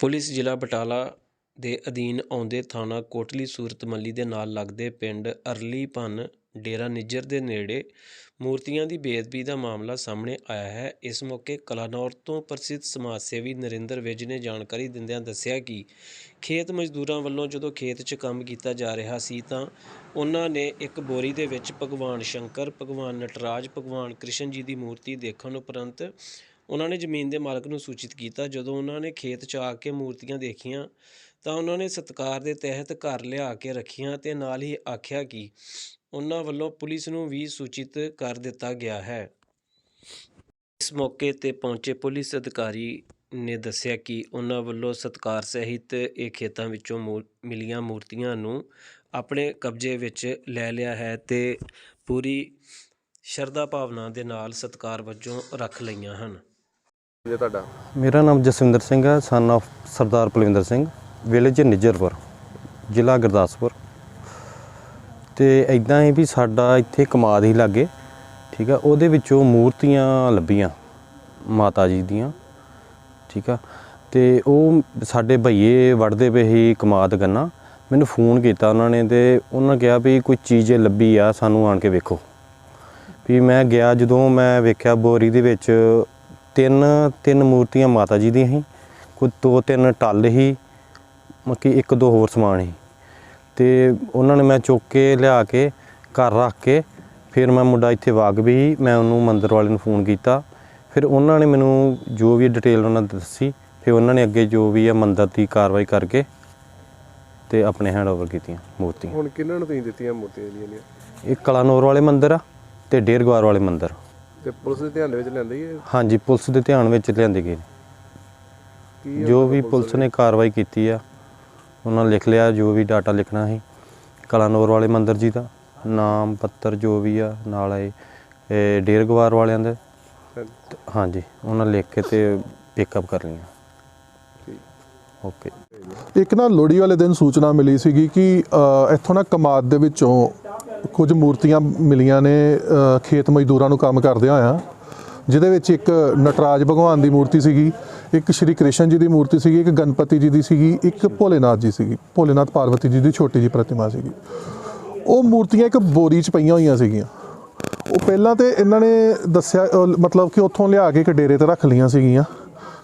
Police ਜ਼ਿਲ੍ਹਾ ਬਟਾਲਾ ਦੇ ਅਧੀਨ ਆਉਂਦੇ ਥਾਣਾ ਕੋਟਲੀ ਸੂਰਤ ਮੱਲੀ ਦੇ ਨਾਲ ਲੱਗਦੇ ਪਿੰਡ ਅਰਲੀ ਭੰਨ ਡੇਰਾ ਨਿੱਜਰ ਦੇ ਨੇੜੇ ਮੂਰਤੀਆਂ ਦੀ ਬੇਅਦਬੀ ਦਾ ਮਾਮਲਾ ਸਾਹਮਣੇ ਆਇਆ ਹੈ। ਇਸ ਮੌਕੇ ਕਲਾਨੌਰ ਤੋਂ ਪ੍ਰਸਿੱਧ ਸਮਾਜ ਸੇਵੀ ਨਰਿੰਦਰ ਵਿਜ ਨੇ ਜਾਣਕਾਰੀ ਦਿੰਦਿਆਂ ਦੱਸਿਆ ਕਿ ਖੇਤ ਮਜ਼ਦੂਰਾਂ ਵੱਲੋਂ ਜਦੋਂ ਖੇਤ 'ਚ ਕੰਮ ਕੀਤਾ ਜਾ ਰਿਹਾ ਸੀ ਤਾਂ ਉਹਨਾਂ ਨੇ ਇੱਕ ਬੋਰੀ ਦੇ ਵਿੱਚ ਭਗਵਾਨ ਸ਼ੰਕਰ, ਭਗਵਾਨ ਨਟਰਾਜ, ਭਗਵਾਨ ਕ੍ਰਿਸ਼ਨ ਜੀ ਦੀ ਮੂਰਤੀ ਦੇਖਣ ਉਪਰੰਤ ਉਹਨਾਂ ਨੇ ਜ਼ਮੀਨ ਦੇ ਮਾਲਕ ਨੂੰ ਸੂਚਿਤ ਕੀਤਾ। ਜਦੋਂ ਉਹਨਾਂ ਨੇ ਖੇਤ 'ਚ ਆ ਕੇ ਮੂਰਤੀਆਂ ਦੇਖੀਆਂ, ਤਾਂ ਉਹਨਾਂ ਨੇ ਸਤਿਕਾਰ ਦੇ ਤਹਿਤ ਘਰ ਲਿਆ ਕੇ ਰੱਖੀਆਂ ਅਤੇ ਨਾਲ ਹੀ ਆਖਿਆ ਕਿ ਉਹਨਾਂ ਵੱਲੋਂ ਪੁਲਿਸ ਨੂੰ ਵੀ ਸੂਚਿਤ ਕਰ ਦਿੱਤਾ ਗਿਆ ਹੈ। ਇਸ ਮੌਕੇ ਤੇ ਪਹੁੰਚੇ ਪੁਲਿਸ ਅਧਿਕਾਰੀ ਨੇ ਦੱਸਿਆ ਕਿ ਉਹਨਾਂ ਵੱਲੋਂ ਸਤਕਾਰ ਸਹਿਤ ਇਹ ਖੇਤਾਂ ਵਿੱਚੋਂ ਮੂ- ਮਿਲੀਆਂ ਮੂਰਤੀਆਂ ਨੂੰ ਆਪਣੇ ਕਬਜ਼ੇ ਵਿੱਚ ਲੈ ਲਿਆ ਹੈ ਤੇ ਪੂਰੀ ਸ਼ਰਧਾ ਭਾਵਨਾ ਦੇ ਨਾਲ ਸਤਕਾਰ ਵਜੋਂ ਰੱਖ ਲਈਆਂ ਹਨ। ਜੇ, ਤੁਹਾਡਾ? ਮੇਰਾ ਨਾਮ ਜਸਵਿੰਦਰ ਸਿੰਘ ਹੈ son of Sardar Palwinder Singh, village Nijjarpur ਜ਼ਿਲ੍ਹਾ ਗੁਰਦਾਸਪੁਰ। ਤੇ ਇਦਾਂ ਹੀ ਵੀ ਸਾਡਾ ਇੱਥੇ ਕਮਾਦ ਹੀ ਲੱਗੇ, ਠੀਕ ਆ, ਉਹਦੇ ਵਿੱਚੋਂ ਮੂਰਤੀਆਂ ਲੱਭੀਆਂ ਮਾਤਾ ਜੀ ਦੀਆਂ, ਠੀਕ ਆ। ਤੇ ਉਹ ਸਾਡੇ ਭਈਏ ਵੜਦੇ ਪਏ ਸੀ ਕਮਾਦ ਗੰਨਾ ਮੈਨੂੰ ਫੋਨ ਕੀਤਾ ਉਹਨਾਂ ਨੇ ਤੇ ਉਹਨਾਂ ਕਿਹਾ ਵੀ ਕੋਈ ਚੀਜ਼ ਲੱਭੀ ਆ, ਸਾਨੂੰ ਆਣ ਕੇ ਵੇਖੋ। ਵੀ ਮੈਂ ਗਿਆ, ਜਦੋਂ ਮੈਂ ਵੇਖਿਆ ਬੋਰੀ ਦੇ ਵਿੱਚ ਤਿੰਨ ਤਿੰਨ ਮੂਰਤੀਆਂ ਮਾਤਾ ਜੀ ਦੀਆਂ ਸੀ। ਕੋਈ ਦੋ ਤਿੰਨ ਟੱਲ ਸੀ ਮੱਕੀ ਇੱਕ ਦੋ ਹੋਰ ਸਮਾਨ ਸੀ। ਤੇ ਉਹਨਾਂ ਨੇ ਮੈਂ ਚੁੱਕ ਕੇ ਲਿਆ ਕੇ ਘਰ ਰੱਖ ਕੇ ਫਿਰ ਮੈਂ ਮੁੰਡਾ ਇੱਥੇ ਵਾਗ ਵੀ ਮੈਂ ਉਹਨੂੰ ਮੰਦਰ ਵਾਲੇ ਨੂੰ ਫੋਨ ਕੀਤਾ। ਫਿਰ ਉਹਨਾਂ ਨੇ ਮੈਨੂੰ ਜੋ ਵੀ ਡਿਟੇਲ ਉਹਨਾਂ ਨੇ ਦੱਸੀ ਫਿਰ ਉਹਨਾਂ ਨੇ ਅੱਗੇ ਜੋ ਵੀ ਹੈ ਮੰਦਰ ਦੀ ਕਾਰਵਾਈ ਕਰਕੇ ਤੇ ਆਪਣੇ ਹੈਂਡ ਓਵਰ ਕੀਤੀਆਂ ਮੂਰਤੀਆਂ। ਹੁਣ ਕਿਹਨਾਂ ਨੂੰ ਤੁਸੀਂ ਦਿੱਤੀਆਂ ਮੂਰਤੀਆਂ ਜਿਹੜੀਆਂ? ਨੇ ਇਹ ਕਲਾਨੌਰ ਵਾਲੇ ਮੰਦਿਰ ਆ ਤੇ ਡੇਰਗਵਾਰ ਵਾਲੇ ਮੰਦਿਰ। ਤੇ ਪੁਲਿਸ ਦੇ ਧਿਆਨ ਦੇ ਵਿੱਚ ਲੈਂਦੀ ਹੈ ਹਾਂਜੀ ਪੁਲਿਸ ਦੇ ਧਿਆਨ ਵਿੱਚ ਲਿਆਂਦੇ ਗਏ। ਕੀ ਜੋ ਵੀ ਪੁਲਿਸ ਨੇ ਕਾਰਵਾਈ ਕੀਤੀ ਆ ਉਹਨਾਂ ਲਿਖ ਲਿਆ ਜੋ ਵੀ ਡਾਟਾ ਲਿਖਣਾ ਸੀ। ਕਲਾਨੌਰ ਵਾਲੇ ਮੰਦਿਰ ਜੀ ਦਾ ਨਾਮ ਪੱਤਰ ਜੋ ਵੀ ਆ ਨਾਲ ਇਹ ਇਹ ਡੇਰਗਵਾਰ ਵਾਲਿਆਂ ਦੇ। ਤੇ ਹਾਂਜੀ ਉਹਨਾਂ ਲਿਖ ਕੇ ਤੇ ਪਿਕਅਪ ਕਰ ਲਈਆਂ। ਓਕੇ ਇੱਕ ਨਾ ਲੋਹੜੀ ਵਾਲੇ ਦਿਨ ਸੂਚਨਾ ਮਿਲੀ ਸੀਗੀ ਕਿ ਅ, ਇੱਥੋਂ ਨਾ ਕਮਾਦ ਦੇ ਵਿੱਚੋਂ ਕੁਝ ਮੂਰਤੀਆਂ ਮਿਲੀਆਂ ਨੇ ਖੇਤ ਮਜ਼ਦੂਰਾਂ ਨੂੰ ਕੰਮ ਕਰਦਿਆਂ ਹੋਇਆਂ, ਜਿਹਦੇ ਵਿੱਚ ਇੱਕ ਨਟਰਾਜ ਭਗਵਾਨ ਦੀ ਮੂਰਤੀ ਸੀਗੀ, ਇੱਕ ਸ਼੍ਰੀ ਕ੍ਰਿਸ਼ਨ ਜੀ ਦੀ ਮੂਰਤੀ ਸੀਗੀ, ਇੱਕ ਗਣਪਤੀ ਜੀ ਦੀ ਸੀਗੀ, ਇੱਕ ਭੋਲੇਨਾਥ ਜੀ ਸੀਗੀ, ਭੋਲੇਨਾਥ ਪਾਰਵਤੀ ਜੀ ਦੀ ਛੋਟੀ ਜੀ ਪ੍ਰਤਿਮਾ ਸੀਗੀ। ਉਹ ਮੂਰਤੀਆਂ ਇੱਕ ਬੋਰੀ 'ਚ ਪਈਆਂ ਹੋਈਆਂ ਸੀਗੀਆਂ। ਉਹ ਪਹਿਲਾਂ ਤੇ ਇਹਨਾਂ ਨੇ ਦੱਸਿਆ ਮਤਲਬ ਕਿ ਉੱਥੋਂ ਲਿਆ ਕੇ ਇੱਕ ਡੇਰੇ ਤੇ ਰੱਖ ਲਈਆਂ ਸੀਗੀਆਂ।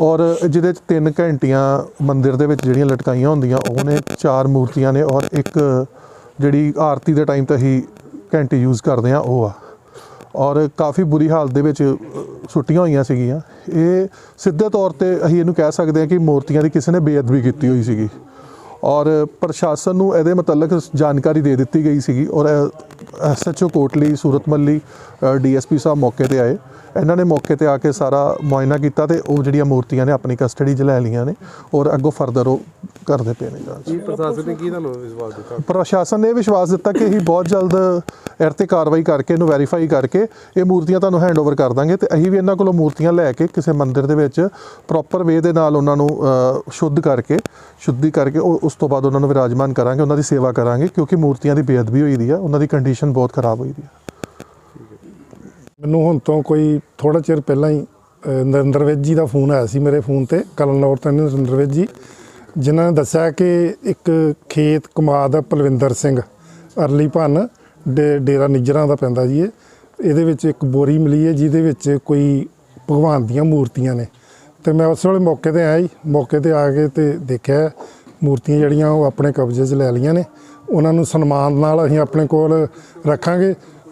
ਔਰ ਜਿਹਦੇ 'ਚ ਤਿੰਨ ਘੰਟੀਆਂ ਮੰਦਿਰ ਦੇ ਵਿੱਚ ਜਿਹੜੀਆਂ ਲਟਕਾਈਆਂ ਹੁੰਦੀਆਂ, ਉਹ ਨੇ ਚਾਰ ਮੂਰਤੀਆਂ ਨੇ ਔਰ ਇੱਕ ਜਿਹੜੀ ਆਰਤੀ ਦੇ ਟਾਈਮ ਤੇ ਹੀ ਘੰਟੀ ਯੂਜ਼ ਕਰਦੇ ਆ ਉਹ ਆ। ਔਰ ਕਾਫੀ ਬੁਰੀ ਹਾਲਤ ਦੇ ਵਿੱਚ ਸੁੱਟੀਆਂ ਹੋਈਆਂ ਸੀਗੀਆਂ। ਇਹ ਸਿੱਧੇ ਤੌਰ ਤੇ ਅਸੀਂ ਇਹਨੂੰ ਕਹਿ ਸਕਦੇ ਹਾਂ ਕਿ ਮੂਰਤੀਆਂ ਦੀ ਕਿਸੇ ਨੇ ਬੇਅਦਬੀ ਕੀਤੀ ਹੋਈ ਸੀਗੀ। ਔਰ ਪ੍ਰਸ਼ਾਸਨ ਨੂੰ ਇਹਦੇ ਮੁਤਲਕ ਜਾਣਕਾਰੀ ਦੇ ਦਿੱਤੀ ਗਈ ਸੀਗੀ ਔਰ ਐਸਐਚਓ ਕੋਟਲੀ ਸੂਰਤ ਮੱਲੀ ਡੀਐਸਪੀ ਸਾਹਿਬ ਮੌਕੇ ਤੇ ਆਏ। ਇਹਨਾਂ ਨੇ ਮੌਕੇ ਤੇ ਆ ਕੇ ਸਾਰਾ ਮੁਆਇਨਾ ਕੀਤਾ ਤੇ ਉਹ ਜਿਹੜੀਆਂ ਮੂਰਤੀਆਂ ਨੇ ਆਪਣੀ ਕਸਟਡੀ 'ਚ ਲੈ ਲਈਆਂ ਨੇ ਔਰ ਅੱਗੋਂ ਫਰਦਰ ਉਹ ਕਰਦੇ ਪਏ ਨੇ ਜਾਂਚ। ਪ੍ਰਸ਼ਾਸਨ ਨੇ ਕੀ ਤੁਹਾਨੂੰ ਵਿਸ਼ਵਾਸ ਦਿੱਤਾ? ਪ੍ਰਸ਼ਾਸਨ ਨੇ ਵਿਸ਼ਵਾਸ ਦਿੱਤਾ ਕਿ ਅਸੀਂ ਬਹੁਤ ਜਲਦ ਇਹ 'ਤੇ ਕਾਰਵਾਈ ਕਰਕੇ ਇਹਨੂੰ ਵੈਰੀਫਾਈ ਕਰਕੇ ਇਹ ਮੂਰਤੀਆਂ ਤੁਹਾਨੂੰ ਹੈਂਡਓਵਰ ਕਰ ਦਾਂਗੇ ਤੇ ਅਸੀਂ ਵੀ ਇਹਨਾਂ ਕੋਲੋਂ ਮੂਰਤੀਆਂ ਲੈ ਕੇ ਕਿਸੇ ਮੰਦਿਰ ਦੇ ਵਿੱਚ ਪ੍ਰੋਪਰ ਵੇ ਦੇ ਨਾਲ ਉਹਨਾਂ ਨੂੰ ਸ਼ੁੱਧ ਕਰਕੇ ਸ਼ੁੱਧੀ ਕਰਕੇ ਉਹ ਉਸ ਤੋਂ ਬਾਅਦ ਉਹਨਾਂ ਨੂੰ ਵਿਰਾਜਮਾਨ ਕਰਾਂਗੇ ਉਹਨਾਂ ਦੀ ਸੇਵਾ ਕਰਾਂਗੇ ਕਿਉਂਕਿ ਮੂਰਤੀਆਂ ਦੀ ਬੇਅਦਬੀ ਹੋਈ ਦੀ ਆ ਉਹਨਾਂ ਦੀ ਕੰਡੀਸ਼ਨ ਬਹੁਤ ਖਰਾਬ ਹੋਈ ਦੀ ਆ। ਮੈਨੂੰ ਹੁਣ ਤੋਂ ਕੋਈ ਥੋੜਾ ਚਿਰ ਪਹਿਲਾਂ ਹੀ ਨਰਿੰਦਰ ਵਿਜ ਜੀ ਦਾ ਫੋਨ ਆਇਆ ਸੀ ਮੇਰੇ ਫੋਨ ਤੇ ਕਲਨੌਰ ਤੋਂ ਨਰਿੰਦਰ ਵਿਜ ਜੀ, ਜਿਨ੍ਹਾਂ ਨੇ ਦੱਸਿਆ ਕਿ ਇੱਕ ਖੇਤ ਕਮਾਦ ਪਲਵਿੰਦਰ ਸਿੰਘ, ਅਰਲੀ ਭੰਨ, ਡੇ- ਡੇਰਾ ਨਿੱਜਰਾਂ ਦਾ ਪੈਂਦਾ ਜੀ ਇਹ। ਇਹਦੇ ਵਿੱਚ ਇੱਕ ਬੋਰੀ ਮਿਲੀ ਹੈ, ਜਿਹਦੇ ਵਿੱਚ ਕੋਈ ਭਗਵਾਨ ਦੀਆਂ ਮੂਰਤੀਆਂ ਨੇ। ਤੇ ਮੈਂ ਉਸ ਵੇਲੇ ਮੌਕੇ ਤੇ ਆਇਆ ਜੀ, ਮੌਕੇ ਤੇ ਆ ਕੇ ਤੇ ਦੇਖਿਆ, ਮੂਰਤੀਆਂ ਜਿਹੜੀਆਂ ਉਹ ਆਪਣੇ ਕਬਜ਼ੇ 'ਚ ਲੈ ਲਈਆਂ ਨੇ। ਉਹਨਾਂ ਨੂੰ ਸਨਮਾਨ ਨਾਲ ਅਸੀਂ ਆਪਣੇ ਕੋਲ ਰੱਖਾਂਗੇ।